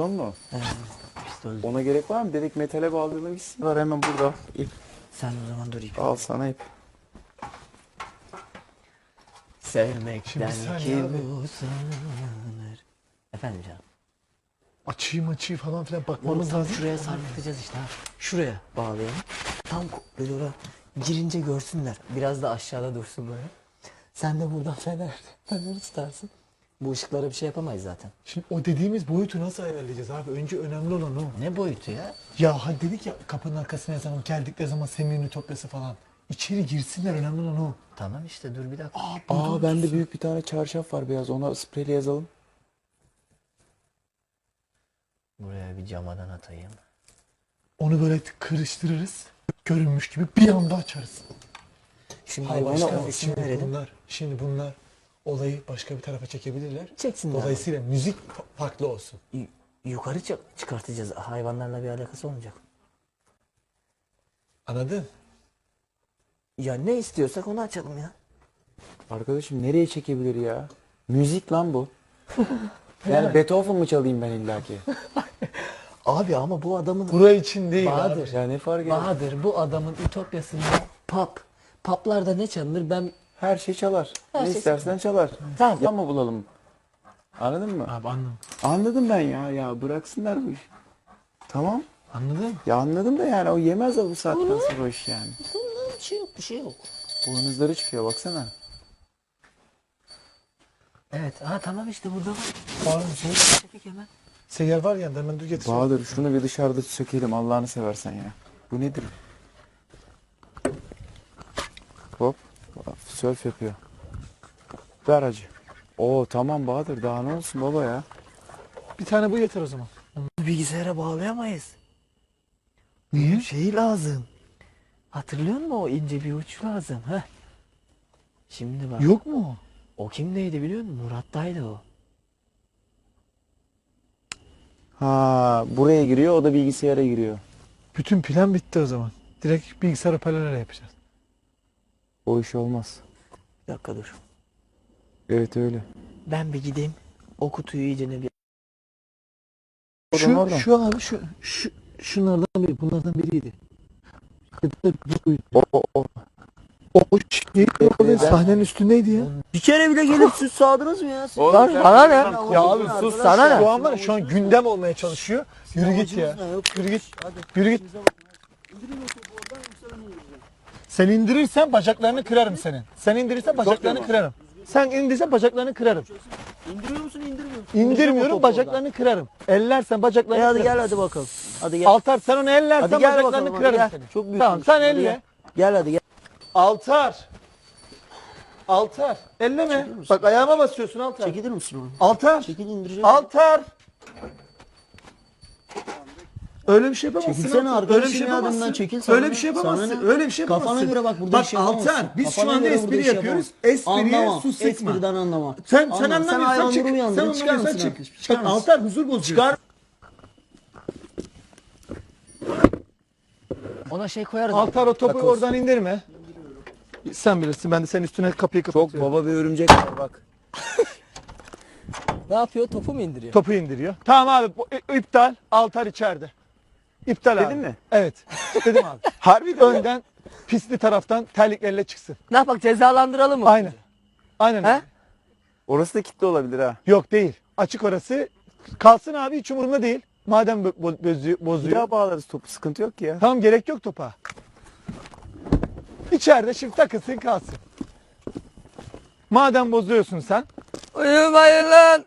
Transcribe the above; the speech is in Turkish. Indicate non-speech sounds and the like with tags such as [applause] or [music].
Piston mu? Pistol. Ona gerek var mı? Dedik metale bağlayalım gitsin. Var hemen burada. İp. Sen o zaman dur ipi. Al sana ip. Sevmekten saniye kim abi. usanır? Efendim canım. Açıyı maçıyı falan filan Onu bakmamız tam lazım. şuraya sarkıtacağız işte ha. Şuraya bağlayalım. Tam böyle oraya girince görsünler. Biraz da aşağıda dursun böyle. Sen de buradan fener, feneri tutarsın. Bu ışıklara bir şey yapamayız zaten. Şimdi o dediğimiz boyutu nasıl ayarlayacağız abi? Önce önemli olan o. Ne boyutu ya? Ya hani dedik ya kapının arkasına yazalım geldikleri zaman Semih'in ütopyası falan. İçeri girsinler önemli olan o. Tamam işte dur bir dakika. Aa bende büyük bir tane çarşaf var beyaz. Ona spreyle yazalım. Buraya bir camadan atayım. Onu böyle kırıştırırız. Görünmüş gibi bir anda açarız. Şimdi Hayır başka isim şimdi verelim. bunlar, şimdi bunlar olayı başka bir tarafa çekebilirler. Çeksinler. Dolayısıyla müzik fa- farklı olsun. Y- yukarı çı- çıkartacağız. Hayvanlarla bir alakası olmayacak. Anladın? Ya ne istiyorsak onu açalım ya. Arkadaşım nereye çekebilir ya? Müzik lan bu. [laughs] yani Beethoven mı çalayım ben illaki? [laughs] Abi ama bu adamın Buraya için değil Bahadır. abi. Ya ne fark eder? Bahadır bu adamın ütopyasında pop. Poplarda ne çalınır ben Her şey çalar. Her ne şey istersen çalar. Tamam. Ya mı bulalım? Anladın mı? Abi anladım. Anladım ben ya. Ya bıraksınlar bu işi. Tamam. Anladın? Ya anladım da yani o yemez o bu saatten sonra o iş yani. Bunların bir şey yok bir şey yok. Boynuzları çıkıyor baksana. Evet ha tamam işte burada var. Var mı? Şey çekik hemen. Seyyar var yanında hemen dur getir. Bahadır şunu bir dışarıda sökelim Allah'ını seversen ya. Bu nedir? Hop. Sörf yapıyor. Ver hacı. Oo tamam Bahadır daha ne olsun baba ya. Bir tane bu yeter o zaman. Bilgisayara bağlayamayız. Niye? Şey lazım. Hatırlıyor musun o ince bir uç lazım ha? Şimdi bak. Yok mu? O kimdeydi biliyor musun? Murat'taydı o. Ha buraya giriyor o da bilgisayara giriyor. Bütün plan bitti o zaman. Direkt bilgisayar hoparlörle yapacağız. O iş olmaz. Bir dakika dur. Evet öyle. Ben bir gideyim. O kutuyu iyicene bir... Şu, oradan. şu abi şu, şu şunlardan biri, bunlardan biriydi. O, o, o. O şey orada sahnenin üstündeydi ya. Bir kere bile gelip süt sağdınız mı ya? Siz- Oğlum Lan sen- bana ne? Ya abi sus Sana ne? Şu an var ya, şu an gündem olmaya çalışıyor. Yürü git ya. Yürü git. Yürü git. Sen indirirsen bacaklarını kırarım senin. Sen indirirsen bacaklarını kırarım. Sen indirirsen bacaklarını kırarım. İndiriyor musun indirmiyor musun? İndirmiyorum bacaklarını kırarım. Ellersen bacaklarını E hadi kırarım. gel hadi bakalım. Hadi gel. Altar sen onu ellersen Hadi gel bacaklarını bakalım. Hadi kırarım gel. senin. Çok büyük. Tamam sen Hadi elle. Gel. gel hadi gel. Altar. Altar. Elleme. Bak ayağıma basıyorsun Altar. Çekilir misin onu? Altar. Çekil indireceğim. Altar. Öyle bir şey yapamazsın. Çekilsene Altar. arkadaşım Öyle bir şey ya, yapamazsın. adamdan çekil sana Öyle ne? bir şey Sana yapamazsın. ne? Öyle bir şey Kafana yapamazsın. göre bak burada Bak iş yapamazsın. Altar biz Kafana şu anda göre burada espri iş yapıyoruz. yapamazsın. Espriye Anlama. su sıkma. Espriden anlama. Sen, sen Anlama. Sen anlamıyorsan hayvanları çık. uyandırın. Sen Çıkar anlamıyorsan mısın çık. arkadaş? Çıkar Bak mısın? Altar huzur bozuyor. Çıkar. Ona şey koyarız. Altar o topu oradan indirme. Sen bilirsin ben de senin üstüne kapıyı Çok kapatıyorum. baba bir örümcek var bak. [laughs] Ne yapıyor? Topu mu indiriyor? Topu indiriyor. Tamam abi bu- i- iptal. Altar içeride. İptal abi. Dedin mi? Evet. Dedim abi. [laughs] Harbi de. Önden pisli taraftan terliklerle çıksın. Ne yapak cezalandıralım mı? Aynen. Aynen. He? Orası da kilitli olabilir ha. Yok değil. Açık orası. Kalsın abi hiç umurumda değil. Madem bo-. Bir bozuyor. daha bağlarız topu sıkıntı yok ki ya. Tamam gerek yok topa. İçeride şimdi takılsın kalsın. Madem bozuyorsun sen. Uyumayın lan.